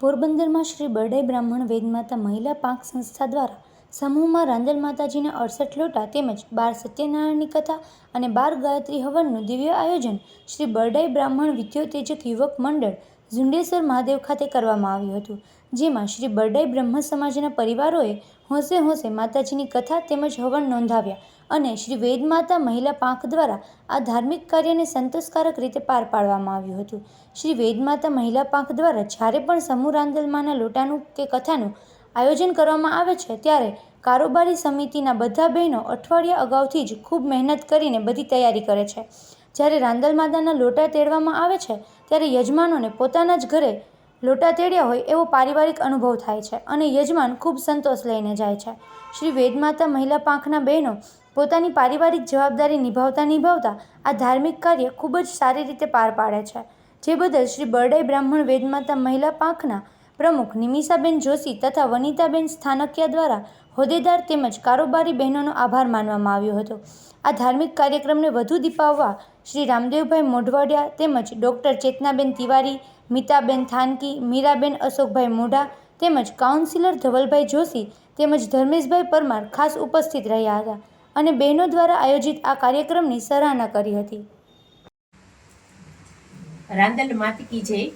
પોરબંદરમાં શ્રી બરડાઈ બ્રાહ્મણ વેદમાતા મહિલા પાંખ સંસ્થા દ્વારા સમૂહમાં રાંદલ માતાજીના અડસઠ લોટા તેમજ બાર સત્યનારાયણની કથા અને બાર ગાયત્રી હવનનું દિવ્ય આયોજન શ્રી બરડાઈ બ્રાહ્મણ વિદ્યોતેજક યુવક મંડળ ઝુંડેશ્વર મહાદેવ ખાતે કરવામાં આવ્યું હતું, જેમાં શ્રી બરડાઈ બ્રહ્મ સમાજના પરિવારોએ હોંશે હોંશે માતાજીની કથા તેમજ હવન નોંધાવ્યા અને શ્રી વેદમાતા મહિલા પાંખ દ્વારા આ ધાર્મિક કાર્યને સંતોષકારક રીતે પાર પાડવામાં આવ્યું હતું. શ્રી વેદમાતા મહિલા પાંખ દ્વારા જ્યારે પણ સમૂહ રાંદલમાના લોટાનું કે કથાનું આયોજન કરવામાં આવે છે, ત્યારે કારોબારી સમિતિના બધા બહેનો અઠવાડિયા અગાઉથી જ ખૂબ મહેનત કરીને બધી તૈયારી કરે છે. જ્યારે રાંદલ માતાના લોટા તેડવામાં આવે છે, ત્યારે યજમાનોને પોતાના જ ઘરે લોટા તેડ્યા હોય એવો પારિવારિક અનુભવ થાય છે અને યજમાન ખૂબ સંતોષ લઈને જાય છે. શ્રી વેદમાતા મહિલા પાંખના બહેનો પોતાની પારિવારિક જવાબદારી નિભાવતા નિભાવતા આ ધાર્મિક કાર્ય ખૂબ જ સારી રીતે પાર પાડે છે. જે બદલ શ્રી બરડાઈ બ્રાહ્મણ વેદમાતા મહિલા પાંખના પ્રમુખ નિમિષાબેન જોશી તથા વનિતાબેન સ્થાનકિયા દ્વારા હોદ્દેદાર તેમજ કારોબારી બહેનોનો આભાર માનવામાં આવ્યો હતો. આ ધાર્મિક કાર્યક્રમને વધુ દીપાવવા શ્રી રામદેવભાઈ મોઢવાડિયા તેમજ ડૉક્ટર ચેતનાબેન તિવારી મિતાબેન થાનકી મીરાબેન અશોકભાઈ મોઢા તેમજ કાઉન્સિલર ધવલભાઈ જોશી તેમજ ધર્મેશભાઈ પરમાર ખાસ ઉપસ્થિત રહ્યા હતા અને બહેનો દ્વારા આયોજિત આ કાર્યક્રમની સરાહના કરી હતી. રાંદલ માતકી જય.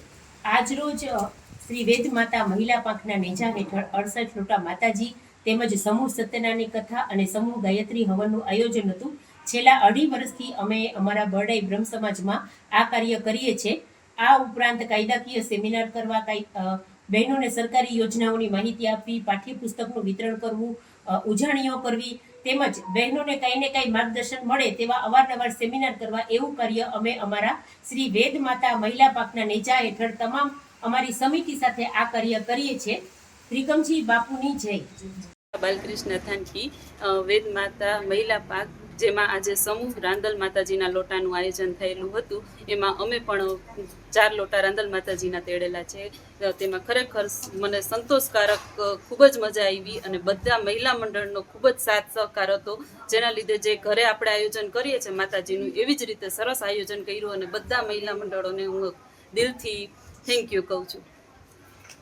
આજરોજ અ, શ્રી વેદ માતા મહિલા પાંખના નેજા હેઠળ અડસઠ લોટા માતાજી તેમજ સમૂહ સત્યનાની કથા અને સમૂહ ગાયત્રી હવનનું આયોજન હતું. છેલ્લા અઢી વર્ષથી અમે અમારા બરડાઈ બ્રહ્મ સમાજમાં આ કાર્ય કરીએ છીએ. આ ઉપરાંત કાયદાકીય સેમિનાર કરવા બહેનોને સરકારી યોજનાઓની માહિતી આપવી, પાઠ્યપુસ્તકનું વિતરણ કરવું ઉજાણીઓ કરવી, તેમજ બહેનોને કાંઈ ને કાંઈ માર્ગદર્શન મળે તેવા અવારનવાર સેમિનાર કરવા એવું કાર્ય અમે અમારા શ્રી વેદ માતા મહિલા પાકના નેજા હેઠળ તમામ અમારી સમિતિ સાથે આ કાર્ય કરીએ છીએ. ત્રિકમજી બાપુની જય. બાલકૃષ્ણ થાનકી વેદ માતા, મહિલા પાક, જેમાં આજે સમૂહ રાંદલ માતાજીના લોટાનું આયોજન થયેલું હતું. એમાં અમે પણ ચાર લોટા રાંદલ માતાજીના તેડેલા છે. તેમાં ખરેખર મને સંતોષકારક ખૂબ જ મજા આવી અને બધા મહિલા મંડળનો ખૂબ જ સાથ સહકાર હતો. જેના લીધે જે ઘરે આપણે આયોજન કરીએ છીએ માતાજીનું, એવી જ રીતે સરસ આયોજન કર્યું અને બધા મહિલા મંડળોને હું દિલથી થેન્ક યુ કહું છું